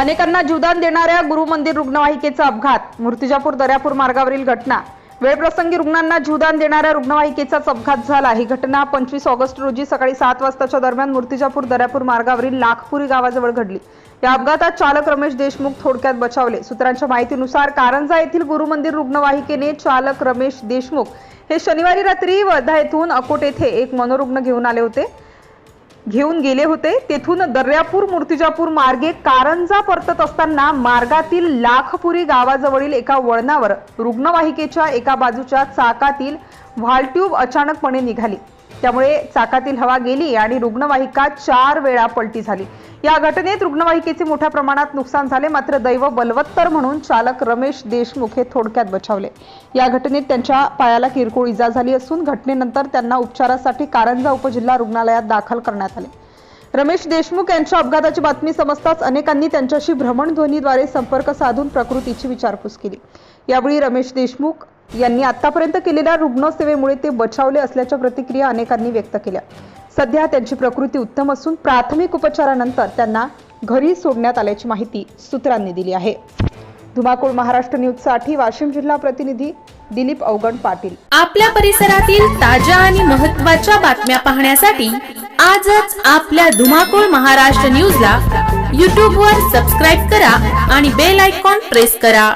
अनेकांना जीवदान देणाऱ्या गुरुमंदिर रुग्णवाहिकेचा अपघात. मूर्तिजापूर दर्यापूर मार्गावरील घटना. वेळप्रसंगी रुग्णांना जीवदान देणाऱ्या रुग्णवाहिकेचाच अपघात झाला. ही घटना पंचवीस ऑगस्ट रोजी सकाळी सात वाजताच्या दरम्यान मूर्तिजापूर दर्यापूर मार्गावरील लाखपुरी गावाजवळ घडली. या अपघातात चालक रमेश देशमुख थोडक्यात बचावले. सूत्रांच्या माहितीनुसार कारंजा येथील गुरुमंदिर रुग्णवाहिकेने चालक रमेश देशमुख हे शनिवारी रात्री वर्धा येथून अकोट येथे एक मनोरुग्ण घेऊन आले होते. घेऊन गेले होते. तेथून दर्यापूर मूर्तिजापूर मार्गे कारंजा परतत असताना मार्गातील लाखपुरी गावाजवळील एका वळणावर रुग्णवाहिकेच्या एका बाजूच्या चाकातील व्हाल्ट्यूब अचानकपणे निघाली. त्यामुळे चाकातील हवा गेली आणि रुग्णवाहिका चार वेळा पलटी झाली. या घटनेत रुग्णवाहिकेचे मोठ्या प्रमाणात नुकसान झाले. मात्र दैव बलवत्तर म्हणून चालक रमेश देशमुख हे थोडक्यात बचावले. या घटनेत त्यांच्या पायाला किरकोळ इजा झाली असून घटनेनंतर त्यांना उपचारासाठी कारंजा उपजिल्हा रुग्णालयात दाखल करण्यात आले. रमेश देशमुख यांच्या अपघाताची बातमी समजताच अनेकांनी त्यांच्याशी भ्रमणध्वनीद्वारे संपर्क साधून प्रकृतीची विचारपूस केली. यावेळी रमेश देशमुख यांनी आतापर्यंत केलेल्या रुग्णसेवेमुळे ते बचावले असल्याच्या प्रतिक्रिया अनेकांनी व्यक्त केल्या. सध्या त्यांची प्रकृती उत्तम असून प्राथमिक उपचारानंतर त्यांना घरी सोडण्यात आल्याची माहिती सूत्रांनी दिली आहे. धुमाकूळ महाराष्ट्र न्यूजसाठी वाशिम जिल्हा प्रतिनिधी दिलीप अवगण पाटील. आपल्या परिसरातील ताज्या आणि महत्त्वाच्या बातम्या पाहण्यासाठी आजच आपल्या धुमाकूळ महाराष्ट्र न्यूजला यूट्यूबवर सबस्क्राईब करा आणि बेल आयकॉन प्रेस करा.